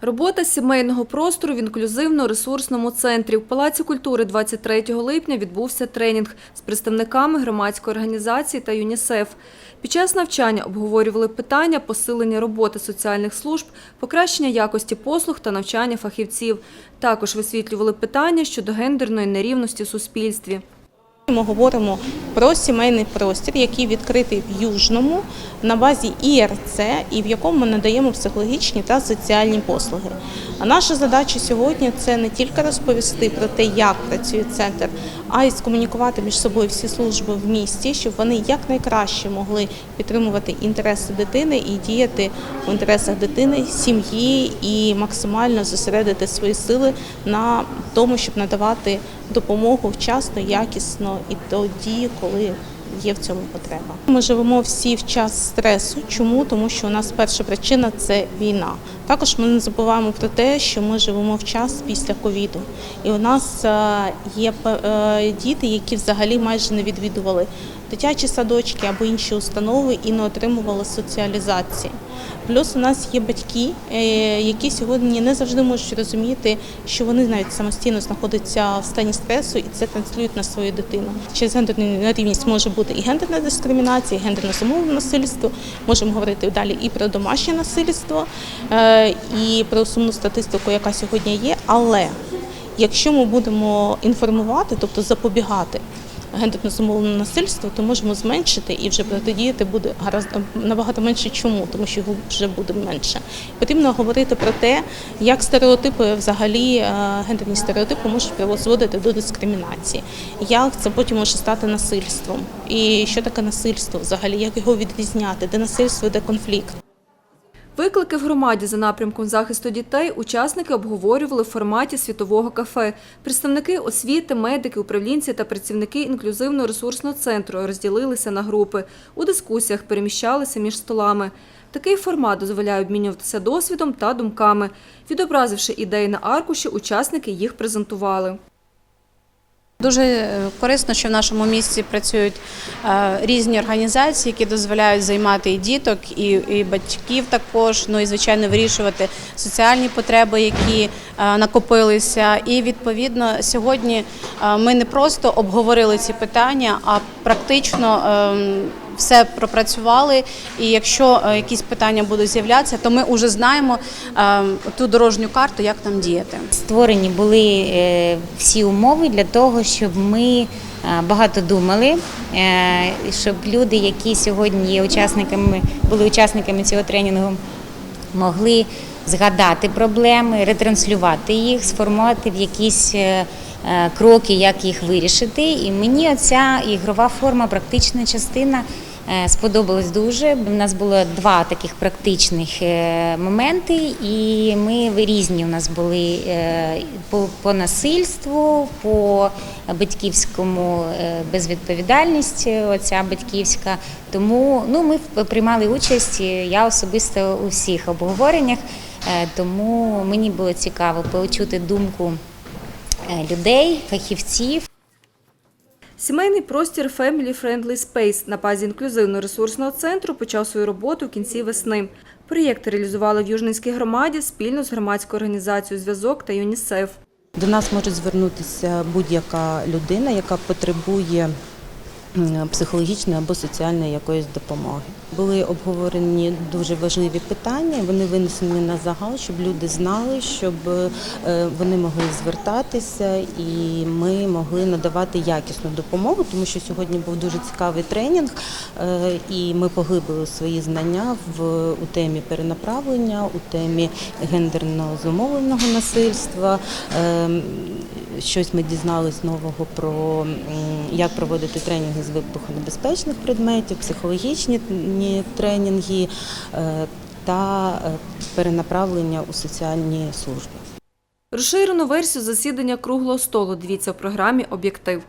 Робота сімейного простору в інклюзивно-ресурсному центрі. В Палаці культури 23 липня відбувся тренінг з представниками громадської організації та ЮНІСЕФ. Під час навчання обговорювали питання посилення роботи соціальних служб, покращення якості послуг та навчання фахівців. Також висвітлювали питання щодо гендерної нерівності в суспільстві. Ми говоримо про сімейний простір, який відкритий в Южному на базі ІРЦ і в якому ми надаємо психологічні та соціальні послуги. А наша задача сьогодні це не тільки розповісти про те, як працює центр, а й скомунікувати між собою всі служби в місті, щоб вони якнайкраще могли підтримувати інтереси дитини і діяти в інтересах дитини, сім'ї і максимально зосередити свої сили на тому, щоб надавати допомогу вчасно, якісно і тоді, коли є в цьому потреба. Ми живемо всі в час стресу. Чому? Тому що у нас перша причина це війна. Також ми не забуваємо про те, що ми живемо в час після ковіду, і у нас е, є е, діти, які взагалі майже не відвідували дитячі садочки або інші установи і не отримували соціалізації. Плюс у нас є батьки, е, які сьогодні не завжди можуть розуміти, що вони навіть самостійно знаходяться в стані стресу і це транслюють на свою дитину. Через гендерну нерівність може бути і гендерна дискримінація, і гендерне зумовлене насильство. Можемо говорити далі і про домашнє насильство, е, і про сумну статистику, яка сьогодні є. Але якщо ми будемо інформувати, тобто запобігати гендерно зумовленому насильству, то можемо зменшити і вже протидіяти буде гаразд набагато менше. Чому? Тому що його вже буде менше. Потрібно говорити про те, як стереотипи, взагалі е, гендерні стереотипи можуть призводити до дискримінації, як це потім може стати насильством, і що таке насильство взагалі, як його відрізняти, де насильство, де конфлікт. Виклики в громаді за напрямком захисту дітей учасники обговорювали в форматі світового кафе. Представники освіти, медики, управлінці та працівники інклюзивно-ресурсного центру розділилися на групи. У дискусіях переміщалися між столами. Такий формат дозволяє обмінюватися досвідом та думками. Відобразивши ідеї на аркуші, учасники їх презентували. Дуже е, корисно, що в нашому місті працюють е, різні організації, які дозволяють займати і діток, і, і батьків також. Ну і звичайно вирішувати соціальні потреби, які е, накопилися. І відповідно сьогодні ми не просто обговорили ці питання, а практично. Все пропрацювали, і якщо е, якісь питання будуть з'являтися, то ми вже знаємо е, ту дорожню карту, як нам діяти. Створені були е, всі умови для того, щоб ми багато думали, щоб люди, які сьогодні є учасниками, були учасниками цього тренінгу, могли згадати проблеми, ретранслювати їх, сформувати в якісь кроки, як їх вирішити. І мені оця ігрова форма, практична частина. Е, Сподобалось дуже. У нас було два таких практичних е, моменти, і ми різні у нас були е, по, по насильству, по батьківському безвідповідальність, оця батьківська. Тому ну, ми приймали участь, я особисто у всіх обговореннях, тому мені було цікаво почути думку людей, фахівців. Сімейний простір Family Friendly Space на базі інклюзивно-ресурсного центру почав свою роботу в кінці весни. Проєкт реалізували в Южненській громаді спільно з громадською організацією «Зв'язок» та ЮНІСЕФ. До нас може звернутися будь-яка людина, яка потребує психологічної або соціальної якоїсь допомоги. Були обговорені дуже важливі питання. Вони винесені на загал, щоб люди знали, щоб е, вони могли звертатися і ми могли надавати якісну допомогу, тому що сьогодні був дуже цікавий тренінг, е, і ми поглибили свої знання в у темі перенаправлення, у темі гендерно зумовленого насильства. Щось ми дізналися нового про як проводити тренінги з вибухонебезпечних предметів, психологічні тренінги е, та е, перенаправлення у соціальні служби. Розширену версію засідання круглого столу дивіться в програмі «Об'єктив».